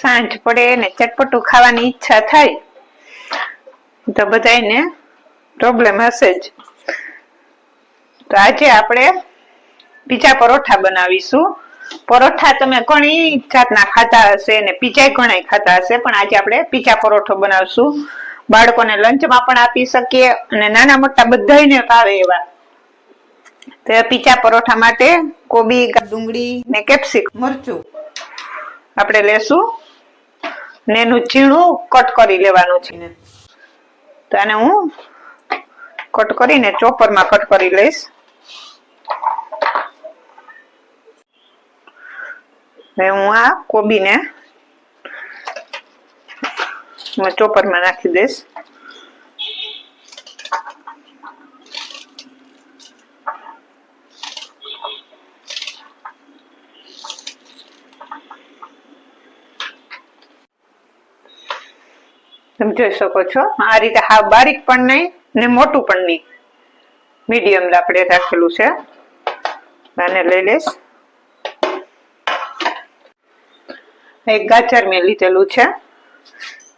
સાંજ પડે ને ચટપટું ખાવાની ઈચ્છા થાય તો બધાને પ્રોબ્લેમ હશે જ. તો આજે આપણે પીઝા પરોઠા બનાવીશું. પરોઠા તમે ઘણી જાતના ખાતા હશે ને પીઝા ઘણા ખાતા હશે પણ આજે આપણે પીઝા પરોઠો બનાવશું. બાળકોને લંચમાં પણ આપી શકીએ અને નાના મોટા બધાને ભાવે એવા. તો પીચા પરોઠા માટે કોબી ડુંગળી ને કેપ્સિક મરચું. આપણે લેશું. ને એનું ઝીણું કટ કરી લેવાનું છે. તો આને હું કટ કરીને ચોપરમાં કટ કરી લઈશ. ને હું આ કોબીને ચોપરમાં નાખી દઈશ. તમે જોઈ શકો છો. આ રીતે હા બારીક પણ નહીં ને મોટું પણ નહીં. મીડિયમ આપણે રાખેલું છે. આને લઈ લઈશ. એક ગાજર મેં લીધેલું છે.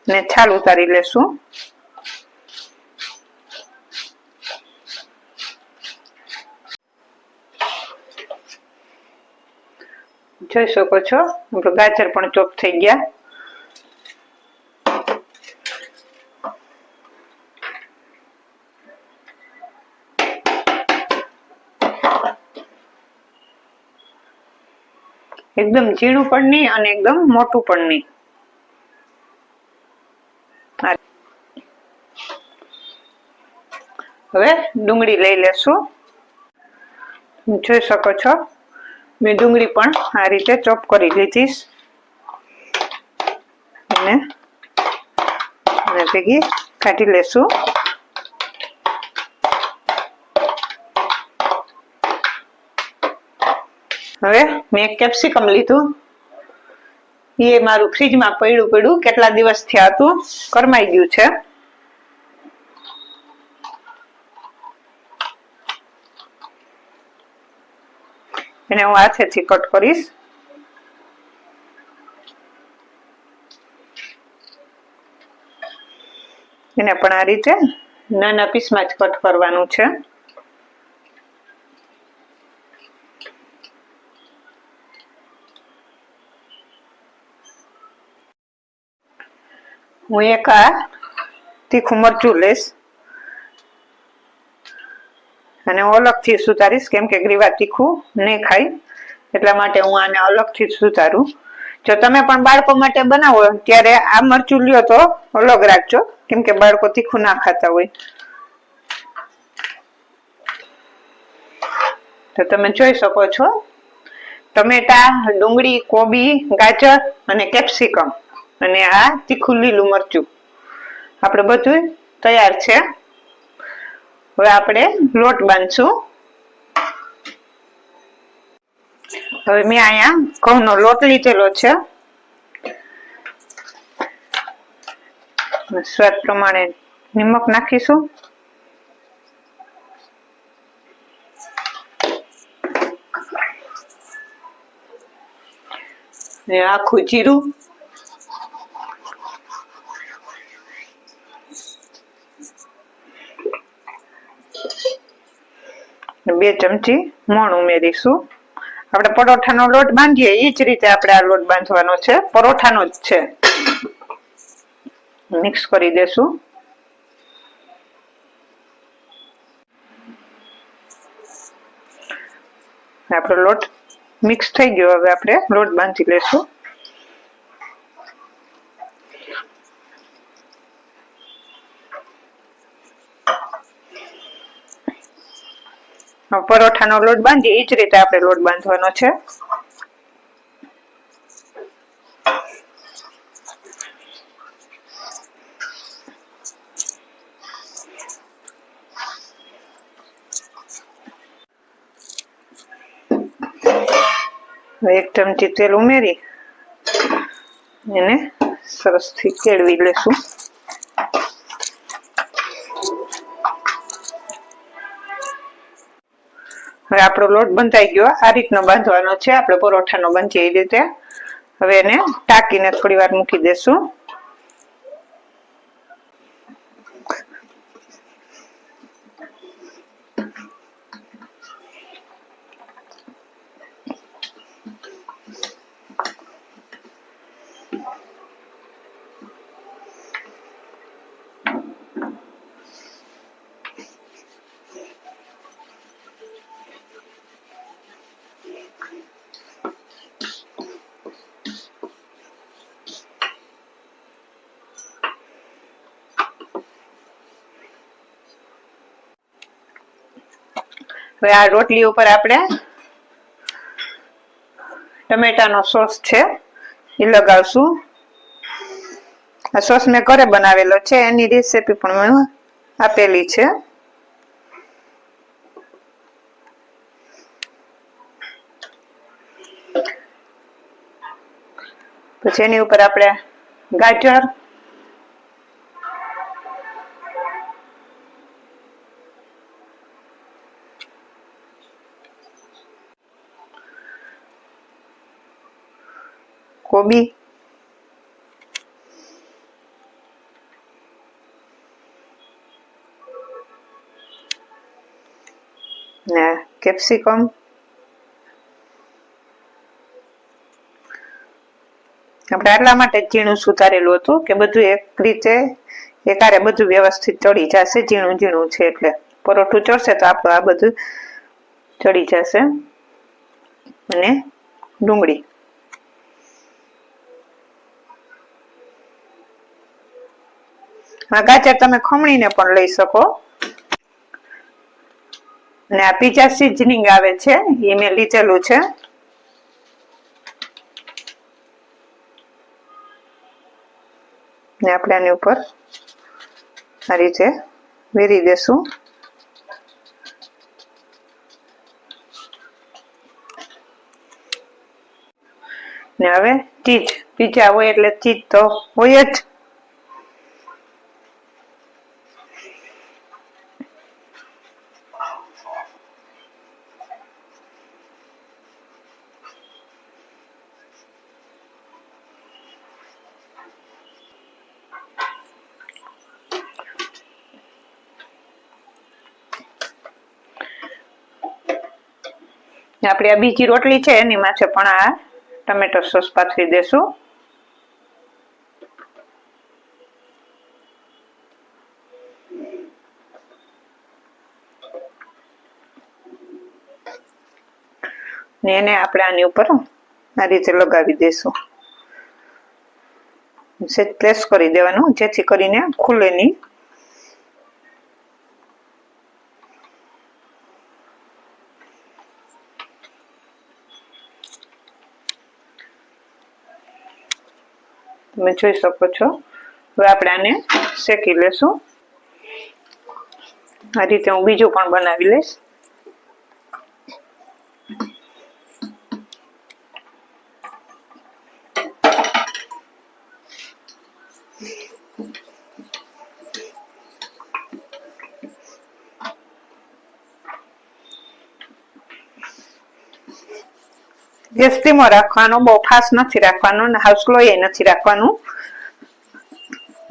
ને છાલ ઉતારી લેશું. જોઈ શકો છો. ગાજર પણ ચોપ થઈ ગયા. એકદમ ઝીણું પણ નહીં અને એકદમ મોટું પણ નહીં. હવે ડુંગળી લઈ લેશું. જોઈ શકો છો. મેં ડુંગળી પણ આ રીતે ચોપ કરી લીધીશ અને ભેગી કાઢી લેશું. હવે મેં કેપ્સિકમ લીધું. એ મારું ફ્રીજમાં પડ્યું પડ્યું. કેટલા દિવસ થયા હતું? કરમાઈ ગયું છે. એને હું હાથેથી કટ કરીશ. એને પણ આ રીતે નાના પીસમાં જ કટ કરવાનું છે. હું એક આ તીખું મરચું લઈશ. અને અલગથી સુધારીશ, કેમ કે ગ્રીવા તીખું નહીં ખાય. એટલા માટે હું આને અલગથી સુધારું. જો તમે પણ બાળકો માટે બનાવો, ત્યારે આ મરચું લ્યો તો અલગ રાખજો, કેમ કે બાળકો તીખું ના ખાતા હોય. તો તમે જોઈ શકો છો. ટમેટા, ડુંગળી, કોબી, ગાજર અને કેપ્સિકમ. અને આ તીખું લીલું મરચું આપણે બધું તૈયાર છે. હવે આપણે લોટ બાંધશું. હવે મેં અહીંયા ઘઉંનો લોટ લીધેલો છે. સ્વાદ પ્રમાણે નિમક નાખીશું. આખું જીરું બે ચમચી મોણ ઉમેરીશું. આપણે પરોઠાનો લોટ બાંધીએ એ જ રીતે આપણે આ લોટ બાંધવાનો છે. પરોઠાનો જ છે. મિક્સ કરી દેશું. આપણો લોટ મિક્સ થઈ ગયો, હવે આપણે લોટ બાંધી લેશું. પરોઠાનો લોટ બાંધીએ. એ જ રીતે આપણે લોટ બાંધવાનો છે. એક ચમચી તેલ ઉમેરી એને સરસથી કેળવી લેશું. હવે આપણો લોટ બંધાઈ ગયો. આ રીતનો બાંધવાનો છે. આપણે પરોઠાનો બાંધીએ એ રીતે હવે એને ટાંકીને થોડી વાર મૂકી દેશું. હવે આ રોટલી ઉપર આપણે ટમેટાનો સોસ છે, એ લગાવશું. આ સોસ મેં ઘરે બનાવેલો છે, એની રેસીપી પણ મેં આપેલી છે. પછી એની ઉપર આપણે ગાજર કોબી ને કેપ્સિકમ. આપણે આટલા માટે ઝીણું સુધારેલું હતું કે બધું એક રીતે એકારે બધું વ્યવસ્થિત ચડી જશે, ઝીણું ઝીણું છે એટલે. પરોઠું ચડશે તો આપણું આ બધું ચડી જશે. અને ડુંગળી. આ ગાજર તમે ખમણીને પણ લઈ શકો. અને આ પીઝા સિઝનિંગ આવે છે એ મેં લીધેલું છે. ને આપણે આની ઉપર આ રીતે વેરી દેશું. ને હવે ચીજ પીઝા હોય એટલે ચીજ તો હોય જ. આપણી આ બીજી રોટલી છે, એની માથે પણ આ ટમેટો સોસ પાથરી દેશું. ને એને આપણે આની ઉપર આ રીતે લગાવી દેશું. પ્રેસ કરી દેવાનું, જેથી કરીને ખુલે નહીં તમે જોઈ શકો છો. હવે આપણે આને શેકી લેશું. આ રીતે હું બીજું પણ બનાવી લઈશ. ગેસ ધીમો રાખવાનો બહુ ખાસ નથી રાખવાનો ને હાવ એ નથી રાખવાનું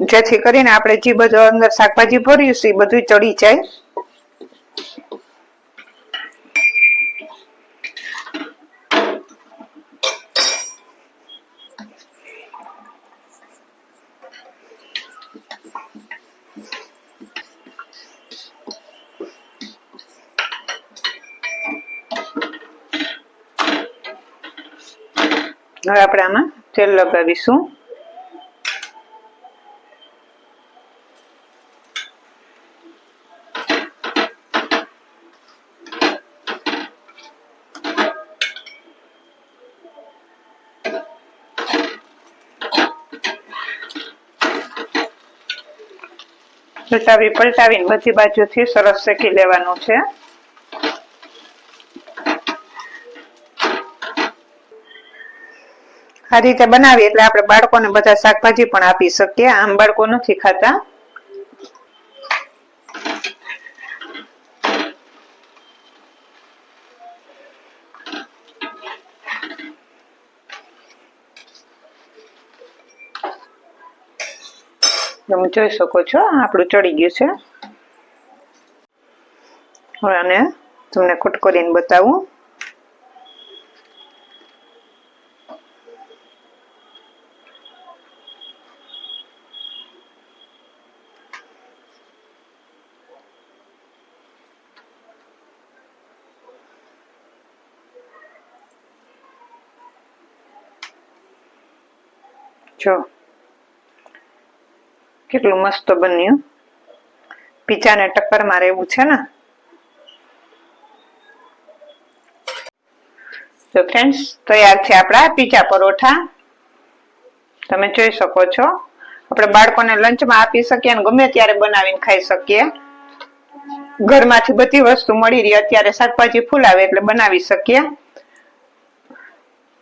જેથી કરીને આપણે જે બધું અંદર શાકભાજી ભર્યું છે એ બધું ચડી જાય હવે આપણે આમાં તેલ લગાવીશું. પલટાવી પલટાવીને બધી બાજુથી સરસ શેકી લેવાનું છે. આ રીતે બનાવીએ એટલે આપણે બાળકોને બધા શાકભાજી પણ આપી શકીએ. આમ બાળકો નથી ખાતા. તમે જોઈ શકો છો, આપણું ચડી ગયું છે. હવે આને તમને કટ કરીને બતાવું. જો કેટલું મસ્ત બન્યું. પીચાને ટક્કર મારે એવું છે ને. તો ફ્રેન્ડ્સ તૈયાર છે આપણા પીચા પરોઠા. તમે જોઈ શકો છો. આપણે બાળકોને લંચમાં આપી શકીએ અને ગમે ત્યારે બનાવીને ખાઈ શકીએ. ઘરમાંથી બધી વસ્તુ મળી રહી, અત્યારે શાકભાજી ફૂલાવે એટલે બનાવી શકીએ.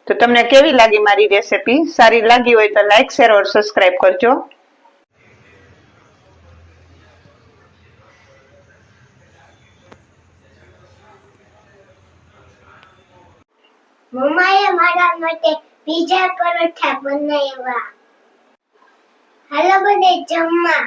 તો તમને કેવી લાગી મારી રેસીપી સારી લાગી હોય તો લાઈક શેર ઓર સબસ્ક્રાઈબ કરજો. મમ્માએ મારા માટે બીજા પરોઠા બનાવ્યા. હાલો બધે જમવા.